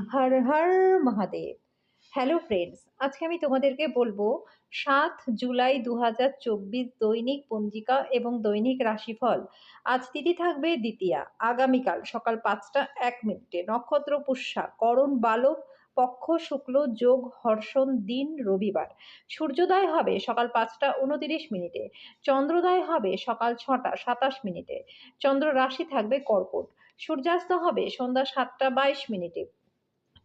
হর Har Mahadev. Hello friends আজকে আমি তোমাদেরকে বলব, সাত জুলাই দু হাজার চব্বিশ দৈনিক পঞ্জিকা এবং দৈনিক রাশিফল। আজ তিথি থাকবে দ্বিতীয়া, আগামীকাল সকাল পাঁচটা এক মিনিটে। নক্ষত্র পুষ্যা, করণ বালক, পক্ষ শুক্ল, যোগ, হর্ষণ, দিন, রবিবার। সূর্যোদয় হবে সকাল পাঁচটা উনতিরিশ মিনিটে। চন্দ্রোদয় হবে সকাল ছটা সাতাশ মিনিটে। চন্দ্র রাশি থাকবে কর্কট। সূর্যাস্ত হবে সন্ধ্যা সাতটা বাইশ মিনিটে।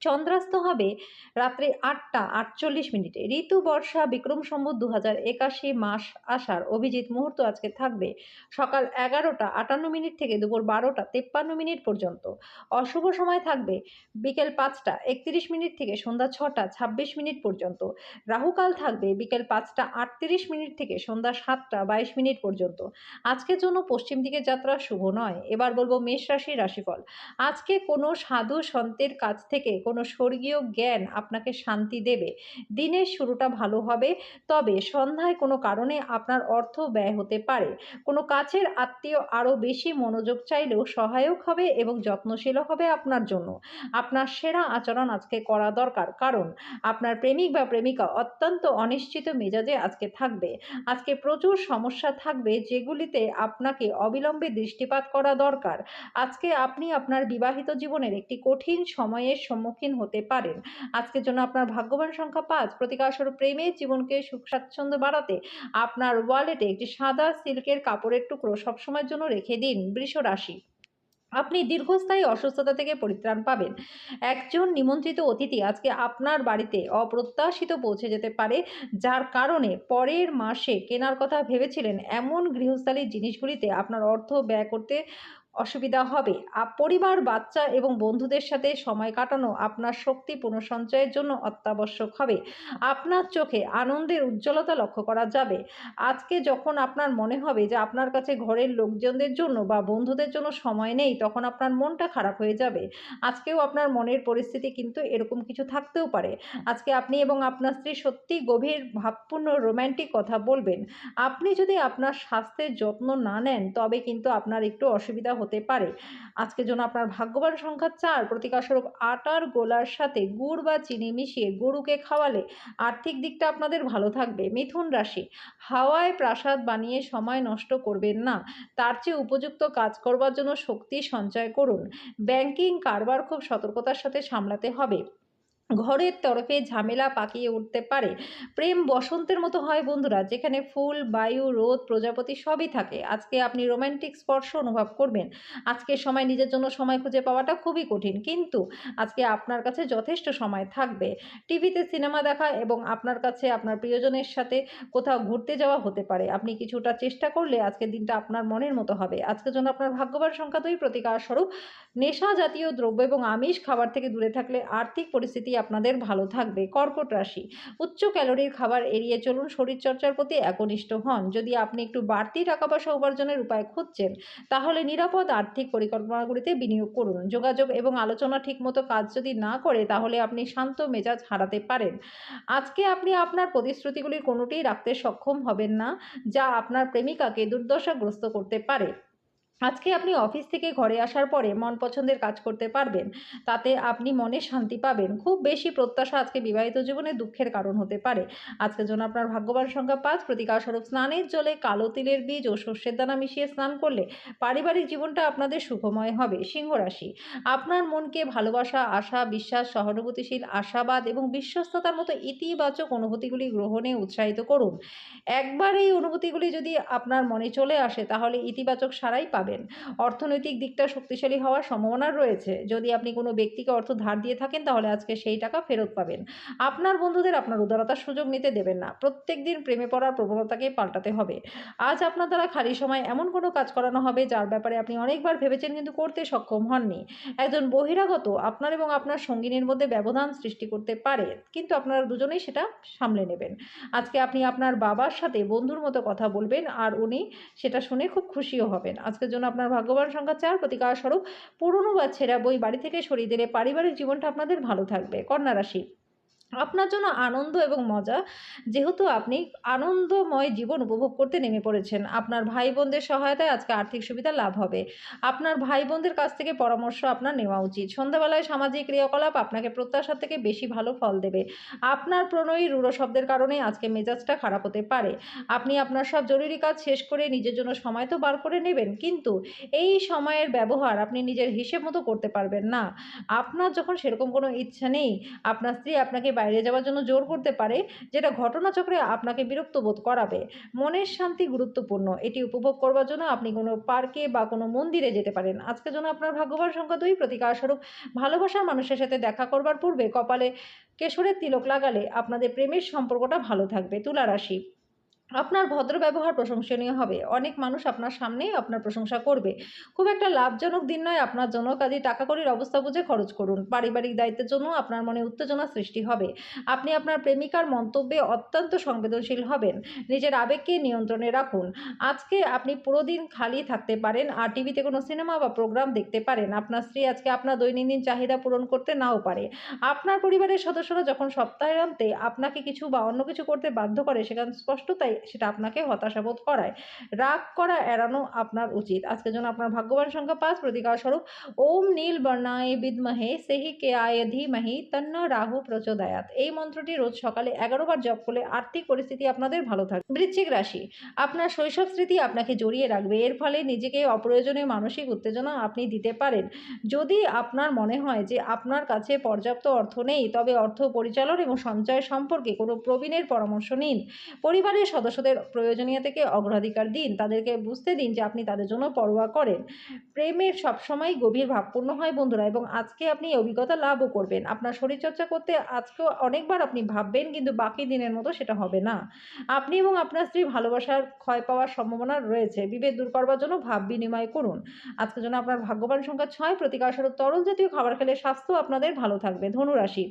চন্দ্রাস্ত হবে রাত্রি আটটা আটচল্লিশ মিনিটে। ঋতু, বর্ষা, বিক্রম সম্বত দু হাজার একাশি মাস আসার অভিজিৎ মুহূর্ত আজকে থাকবে সকাল এগারোটা আটান্ন মিনিট থেকে দুপুর বারোটা তেপ্পান্ন মিনিট পর্যন্ত। অশুভ সময় থাকবে বিকেল পাঁচটা একত্রিশ মিনিট থেকে সন্ধ্যা ছটা ছাব্বিশ মিনিট পর্যন্ত। রাহুকাল থাকবে বিকেল পাঁচটা আটত্রিশ মিনিট থেকে সন্ধ্যা সাতটা বাইশ মিনিট পর্যন্ত। আজকের জন্য পশ্চিম দিকে যাত্রা শুভ নয়। এবার বলব মেষ রাশির রাশিফল। আজকে কোনো সাধু সন্তের কাছ থেকে কোনো স্বর্গীয় জ্ঞান আপনাকে শান্তি দেবে। দিনের শুরুটা ভালো হবে, তবে সন্ধ্যায় কোনো কারণে আপনার অর্থ ব্যয় হতে পারে। কোনো কাছের আত্মীয় আরও বেশি মনোযোগ চাইলেও সহায়ক হবে এবং যত্নশীল হবে আপনার জন্য। আপনার সেরা আচরণ আজকে করা দরকার, কারণ আপনার প্রেমিক বা প্রেমিকা অত্যন্ত অনিশ্চিত মেজাজে আজকে থাকবে। আজকে প্রচুর সমস্যা থাকবে যেগুলিতে আপনাকে অবিলম্বে দৃষ্টিপাত করা দরকার। আজকে আপনি আপনার বিবাহিত জীবনের একটি কঠিন সময়ের সম্মুখীন হতে পারেন। আজকের জন্য আপনার ভাগ্যবান সংখ্যা পাঁচ। প্রতিকারস্বরূপ প্রেমের জীবনকে সুখ স্বাচ্ছন্দ্য বাড়াতে আপনার ওয়ালেটে একটি সাদা সিল্কের কাপড়ের টুকরো সবসময়ের জন্য রেখে দিন বৃষ রাশি। আপনি দীর্ঘস্থায়ী অসুস্থতা থেকে পরিত্রাণ পাবেন। একজন নিমন্ত্রিত অতিথি আজকে আপনার বাড়িতে অপ্রত্যাশিত পৌঁছে যেতে পারে, যার কারণে পরের মাসে কেনার কথা ভেবেছিলেন এমন গৃহস্থালীর জিনিসগুলিতে আপনার অর্থ ব্যয় করতে অসুবিধা হবে। পরিবার, বাচ্চা এবং বন্ধুদের সাথে সময় কাটানো আপনার শক্তি পুনঃসঞ্চয়ের জন্য অত্যাবশ্যক হবে। আপনার চোখে আনন্দের উজ্জ্বলতা লক্ষ্য করা যাবে। আজকে যখন আপনার মনে হবে যে আপনার কাছে ঘরের লোকজনদের জন্য বা বন্ধুদের জন্য সময় নেই, তখন আপনার মনটা খারাপ হয়ে যাবে। আজকেও আপনার মনের পরিস্থিতি কিন্তু এরকম কিছু থাকতেও পারে। আজকে আপনি এবং আপনার স্ত্রী সত্যি গভীর, ভাবপূর্ণ রোম্যান্টিক কথা বলবেন। আপনি যদি আপনার স্বাস্থ্যের যত্ন না নেন, তবে কিন্তু আপনার একটু অসুবিধা পারে। আজকের জন্য আপনার ভাগ্যবান সংখ্যা চার, প্রতিকারস্বরূপ আটার গোলার সাথে গুড় বা চিনি মিশিয়ে গরুকে খাওয়ালে আর্থিক দিকটা আপনাদের ভালো থাকবে। মিথুন রাশি, হাওয়ায় প্রাসাদ বানিয়ে সময় নষ্ট করবেন না। তার চেয়ে উপযুক্ত কাজ করবার জন্য শক্তি সঞ্চয় করুন। ব্যাংকিং কারবার খুব সতর্কতার সাথে সামলাতে হবে। ঘরের তরফে ঝামেলা পাকিয়ে উঠতে পারে। প্রেম বসন্তের মতো হয় বন্ধুরা, যেখানে ফুল, বায়ু, রোদ, প্রজাপতি সবই থাকে। আজকে আপনি রোম্যান্টিক স্পর্শ অনুভব করবেন। আজকের সময় নিজের জন্য সময় খুঁজে পাওয়াটা খুবই কঠিন। কিন্তু আজকে আপনার কাছে যথেষ্ট সময় থাকবে। টিভিতে সিনেমা দেখা এবং আপনার কাছে আপনার প্রিয়জনের সাথে কোথাও ঘুরতে যাওয়া হতে পারে। আপনি কিছুটা চেষ্টা করলে আজকের দিনটা আপনার মনের মতো হবে। আজকের জন্য আপনার ভাগ্যবান সংখ্যা দুই প্রতিকার স্বরূপ। নেশা জাতীয় দ্রব্য এবং আমিষ খাবার থেকে দূরে থাকলে আর্থিক পরিস্থিতি আপনাদের ভালো থাকবে। কর্কট রাশি। উচ্চ ক্যালোরির খাবার এড়িয়ে চলুন, শরীরচর্চার প্রতি একনিষ্ঠ হন। যদি আপনি একটু বাড়তি টাকা পয়সা উপার্জনের উপায় খুঁজছেন, তাহলে নিরাপদ আর্থিক পরিকল্পনাগুলিতে বিনিয়োগ করুন। যোগাযোগ এবং আলোচনা ঠিকমতো কাজ যদি না করে, তাহলে আপনি শান্ত মেজাজ হারাতে পারেন। আজকে আপনি আপনার প্রতিশ্রুতিগুলির কোনোটিই রাখতে সক্ষম হবেন না, যা আপনার প্রেমিকাকে দুর্দশাগ্রস্ত করতে পারে। আজকে আপনি অফিস থেকে ঘরে আসার পরে মন পছন্দের কাজ করতে পারবেন। তাতে আপনি মনে শান্তি পাবেন। খুব বেশি প্রত্যাশা আজকে বিবাহিত জীবনে দুঃখের কারণ হতে পারে। আজকের জন্য আপনার ভাগ্যবান সংখ্যা পাঁচ। প্রতিকারস্বরূপ স্নানের জলে কালো তিলের বীজ ও শস্যের দানা মিশিয়ে স্নান করলে পারিবারিক জীবনটা আপনাদের সুখময় হবে। সিংহ রাশি। আপনার মনকে ভালোবাসা, আশা, বিশ্বাস, সহানুভূতিশীল, আশাবাদ এবং বিশ্বস্ততার মতো ইতিবাচক অনুভূতিগুলি গ্রহণে উৎসাহিত করুন। একবার এই অনুভূতিগুলি যদি আপনার মনে চলে আসে, তাহলে ইতিবাচক সারাই পাবেন। পাবেন। অর্থনৈতিক দিকটা শক্তিশালী হওয়ার সম্ভাবনা রয়েছে। যদি আপনি কোনো ব্যক্তিকে অর্থ ধার দিয়ে থাকেন, তাহলে আজকে সেই টাকা ফেরত পাবেন। আপনার বন্ধুদের আপনার উদারতার সুযোগ নিতে দেবেন না। প্রত্যেক দিন প্রেমে পড়ার প্রবণতাকে পাল্টাতে হবে। আজ আপনার দ্বারা খালি সময় এমন কোনো কাজ করানো হবে, যার ব্যাপারে আপনি অনেকবার ভেবেছেন কিন্তু করতে সক্ষম হননি। একজন বহিরাগত আপনার এবং আপনার সঙ্গিনীর মধ্যে ব্যবধান সৃষ্টি করতে পারে, কিন্তু আপনারা দুজনেই সেটা সামলে নেবেন। আজকে আপনি আপনার বাবার সাথে বন্ধুর মতো কথা বলবেন, আর উনি সেটা শুনে খুব খুশিও হবেন। আজকের জন্য আপনার ভাগ্যবান সংখ্যা চার। প্রতিকার স্বরূপ, পুরনো বা ছেঁড়া বই বাড়ি থেকে সরিয়ে দিলে পারিবারিক জীবনটা আপনাদের ভালো থাকবে। কন্যা রাশি। আপনার জন্য আনন্দ এবং মজা যেহেতু আপনি আনন্দময় জীবন উপভোগ করতে নেমে পড়েছেন। আপনার ভাই-বোনদের সহায়তায় আজকে আর্থিক সুবিধা লাভ হবে। আপনার ভাই-বোনদের কাছ থেকে পরামর্শ আপনার নেওয়া উচিত। সন্ধ্যাবেলায় সামাজিক ক্রিয়াকলাপ আপনাকে প্রত্যাশার থেকে বেশি ভালো ফল দেবে। আপনার প্রণয়ী রূঢ় শব্দের কারণে আজকে মেজাজটা খারাপ হতে পারে। আপনি আপনার সব জরুরি কাজ শেষ করে নিজের জন্য সময় তো বার করে নেবেন। কিন্তু এই সময়ের ব্যবহার আপনি নিজের হিসেব মতো করতে পারবেন না। আপনার যখন সেরকম কোনো ইচ্ছা নেই, আপনার স্ত্রী আপনাকে বাইরে যাওয়ার জন্য জোর করতে পারে, যেটা ঘটনাচক্রে আপনাকে বিরক্ত বোধ করাবে। মনের শান্তি গুরুত্বপূর্ণ। এটি উপভোগ করবার জন্য আপনি কোনো পার্কে বা কোনো মন্দিরে যেতে পারেন। আজকের জন্য আপনার ভাগ্যবান সংখ্যা ২ প্রতিকারস্বরূপ ভালোবাসার মানুষের সাথে দেখা করবার পূর্বে কপালে কেশরের তিলক লাগালে আপনাদের প্রেমের সম্পর্কটা ভালো থাকবে। তুলা রাশি আপনার ভদ্র ব্যবহার প্রশংসনীয় হবে। অনেক মানুষ আপনার সামনেই আপনার প্রশংসা করবে। খুব একটা লাভজনক দিন নয় আপনার জন্য, কাজেই টাকাকড়ির অবস্থা বুঝে খরচ করুন। পারিবারিক দায়িত্বের জন্য আপনার মনে উত্তেজনা সৃষ্টি হবে। আপনি আপনার প্রেমিকার মন্তব্যে অত্যন্ত সংবেদনশীল হবেন। নিজের আবেগকে নিয়ন্ত্রণে রাখুন। আজকে আপনি পুরো দিন খালি থাকতে পারেন আর টিভিতে কোনো সিনেমা বা প্রোগ্রাম দেখতে পারেন। আপনার স্ত্রী আজকে আপনার দৈনন্দিন চাহিদা পূরণ করতে নাও পারে। আপনার পরিবারের সদস্যরা যখন সপ্তাহান্তে আপনাকে কিছু বা অন্য কিছু করতে বাধ্য করে সেখানে স্পষ্টতাই সেটা আপনাকে হতাশাবোধ করায়। রাগ করা এড়ানো আপনার উচিত। আজকের জন্য আপনার ভাগ্যবান সংখ্যা ৫ প্রতিকারস্বরূপ ওম নীল বর্ণায় বিদ্মহে সেহিকেয়ায় ধীমহি তন্ন রাহু প্রচোদয়াৎ। এই মন্ত্রটি রোজ সকালে ১১ বার জপ করলে আর্থিক পরিস্থিতি আপনাদের ভালো থাকবে। বৃশ্চিক রাশি আপনার শৈশব স্মৃতি আপনাকে জড়িয়ে রাখবে। এর ফলে নিজেকে অপ্রয়োজনীয় মানসিক উত্তেজনা আপনি দিতে পারেন। যদি আপনার মনে হয় যে আপনার কাছে পর্যাপ্ত অর্থ নেই, তবে অর্থ পরিচালন এবং সঞ্চয় সম্পর্কে কোনো প্রবীণের পরামর্শ নিন। পরিবারের সদস্যদের প্রয়োজনীয়তাকে অগ্রাধিকার দিন। তাদেরকে বুঝতে দিন যে আপনি তাদের জন্য পরোয়া করেন। প্রেমের সবসময়ই গভীর ভাবপূর্ণ হয় বন্ধুরা এবং আজকে আপনি অভিজ্ঞতা লাভও করবেন। আপনার শরীরচর্চা করতে আজকেও অনেকবার আপনি ভাববেন, কিন্তু বাকি দিনের মতো সেটা হবে না। আপনি এবং আপনার স্ত্রী ভালোবাসার ক্ষয় পাওয়ার সম্ভাবনা রয়েছে। বিভেদ দূর করবার জন্য ভাব বিনিময় করুন। আজকের জন্য আপনার ভাগ্যবান সংখ্যা ৬ প্রতিকারস্বরূপ তরল জাতীয় খাবার খেলে স্বাস্থ্য আপনাদের ভালো থাকবে। ধনু রাশি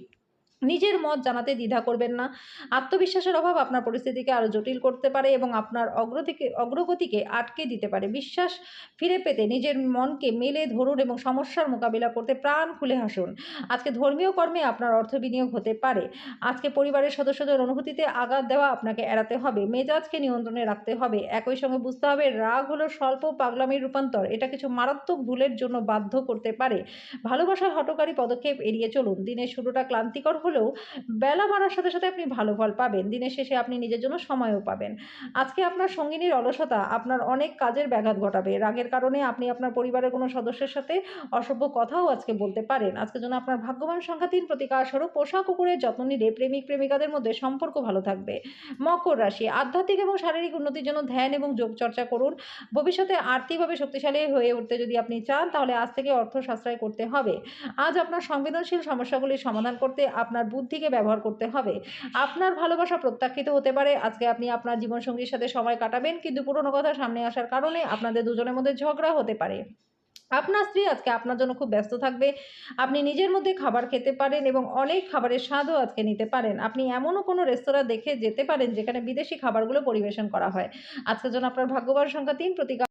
নিজের মত জানাতে দ্বিধা করবেন না। আত্মবিশ্বাসের অভাব আপনার পরিস্থিতিকে আরও জটিল করতে পারে এবং আপনার অগ্রতিকে, অগ্রগতিকে আটকে দিতে পারে। বিশ্বাস ফিরে পেতে নিজের মনকে মেলে ধরুন এবং সমস্যার মোকাবিলা করতে প্রাণ খুলে হাসুন। আজকে ধর্মীয় কর্মে আপনার অর্থ বিনিয়োগ হতে পারে। আজকে পরিবারের সদস্যদের অনুভূতিতে আঘাত দেওয়া আপনাকে এড়াতে হবে। মেজাজকে নিয়ন্ত্রণে রাখতে হবে। একই সঙ্গে বুঝতে হবে রাগ হলো স্বল্প পাগলামির রূপান্তর। এটা কিছু মারাত্মক ভুলের জন্য বাধ্য করতে পারে। ভালোবাসার হঠকারী পদক্ষেপ এড়িয়ে চলুন। দিনের শুরুটা ক্লান্তিকর হলেও বেলা বাড়ার সাথে, সাথে আপনি ভালো ফল পাবেন। দিনের শেষে আপনি নিজের জন্য সময়ও পাবেন। আজকে আপনার সঙ্গিনীর অলসতা আপনার অনেক কাজের ব্যাঘাত ঘটাবে। রাগের কারণে আপনি আপনার পরিবারের কোনো সদস্যের সাথে অসভ্য কথাও আজকে বলতে পারেন। আজকের জন্য আপনার ভাগ্যবান সংখ্যা ৩ প্রতিকারস্বরূপ পোষা কুকুরের যত্ন নিলে প্রেমিক-প্রেমিকাদের মধ্যে সম্পর্ক ভালো থাকবে। মকর রাশি আধ্যাত্মিক এবং শারীরিক উন্নতির জন্য ধ্যান এবং যোগচর্চা করুন। ভবিষ্যতে আর্থিকভাবে শক্তিশালী হয়ে উঠতে যদি আপনি চান তাহলে আজ থেকে অর্থ সাশ্রয় করতে হবে। আজ আপনার সংবেদনশীল সমস্যাগুলির সমাধান করতে আপনার বুদ্ধিকে ব্যবহার করতে হবে। আপনার ভালোবাসা প্রত্যাখ্যিত হতে পারে। আজকে আপনি আপনার জীবনসঙ্গীর সাথে সময় কাটাবেন, কিন্তু পুরনো কথা সামনে আসার কারণে আপনাদের দুজনের মধ্যে ঝগড়া হতে পারে। আপনার স্ত্রী আজকে আপনার জন্য খুব ব্যস্ত থাকবে। আপনি নিজের মধ্যে খাবার খেতে পারেন এবং অনেক খাবারের স্বাদও আজকে নিতে পারেন। আপনি এমনও কোনো রেস্তোরাঁ দেখে যেতে পারেন যেখানে বিদেশি খাবারগুলো পরিবেশন করা হয়। আজকের জন্য আপনার ভাগ্যবান সংখ্যা তিন, প্রতিকার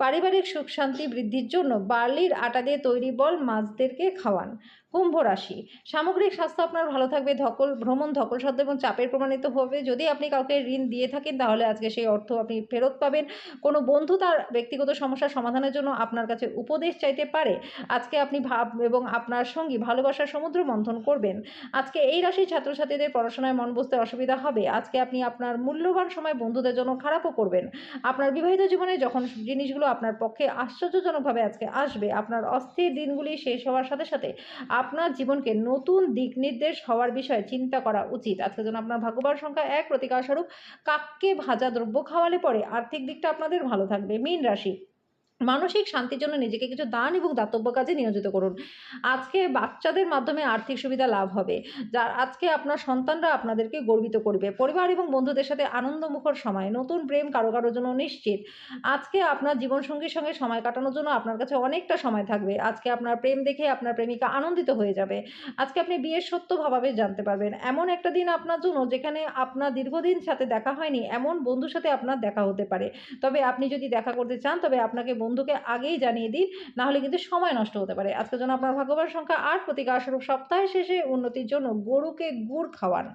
পারিবারিক সুখ শান্তি বৃদ্ধির জন্য বার্লির আটা দিয়ে তৈরি বল মাছদেরকে খাওয়ান। কুম্ভ রাশি। সামগ্রিক স্বাস্থ্য আপনার ভালো থাকবে, ধকল, ভ্রমণ ধকলসাধ্য এবং চাপের প্রমাণিত হবে। যদি আপনি কাউকে ঋণ দিয়ে থাকেন, তাহলে আজকে সেই অর্থ আপনি ফেরত পাবেন। কোনো বন্ধু তার ব্যক্তিগত সমস্যার সমাধানের জন্য আপনার কাছে উপদেশ চাইতে পারে। আজকে আপনি ভাব এবং আপনার সঙ্গী ভালোবাসার সমুদ্র মন্থন করবেন। আজকে এই রাশির ছাত্রছাত্রীদের পড়াশোনায় মন বসতে অসুবিধা হবে। আজকে আপনি আপনার মূল্যবান সময় বন্ধুদের জন্য খারাপও করবেন। আপনার বিবাহিত জীবনে যখন জিনিসগুলো আপনার পক্ষে আশ্চর্যজনকভাবে আজকে আসবে, আপনার অস্থির দিনগুলি শেষ হওয়ার সাথে সাথে আপনার জীবনকে নতুন দিক নির্দেশ হওয়ার বিষয়ে চিন্তা করা উচিত। আজকের জন্য আপনার ভাগ্যবান সংখ্যা এক প্রতিকারস্বরূপ কাককে ভাজা দ্রব্য খাওয়ালে পরে আর্থিক দিকটা আপনাদের ভালো থাকবে। মীন রাশি। মানসিক শান্তির জন্য নিজেকে কিছু দান এবং দাতব্য কাজে নিয়োজিত করুন। আজকে বাচ্চাদের মাধ্যমে আর্থিক সুবিধা লাভ হবে। যা আজকে আপনার সন্তানরা আপনাদেরকে গর্বিত করবে। পরিবার এবং বন্ধুদের সাথে আনন্দমুখর সময়। নতুন প্রেম কারও কারও জন্য নিশ্চিত। আজকে আপনার জীবনসঙ্গীর সঙ্গে সময় কাটানোর জন্য আপনার কাছে অনেকটা সময় থাকবে। আজকে আপনার প্রেম দেখে আপনার প্রেমিকা আনন্দিত হয়ে যাবে। আজকে আপনি বিয়ের সত্য ভাবাবে জানতে পারবেন। এমন একটা দিন আপনার জন্য যেখানে আপনার দীর্ঘদিন সাথে দেখা হয়নি, এমন বন্ধুর সাথে আপনার দেখা হতে পারে। তবে আপনি যদি দেখা করতে চান, তবে আপনাকে বন্ধু বন্ধুকে আগেই জানিয়ে দিন, না হলে কিন্তু সময় নষ্ট হতে পারে। আজকের জন্য আপনার ভাগ্যবার সংখ্যা আট প্রতীক প্রতিকারস্বরূপ সপ্তাহের শেষে উন্নতির জন্য গরুকে গুড় খাওয়ান।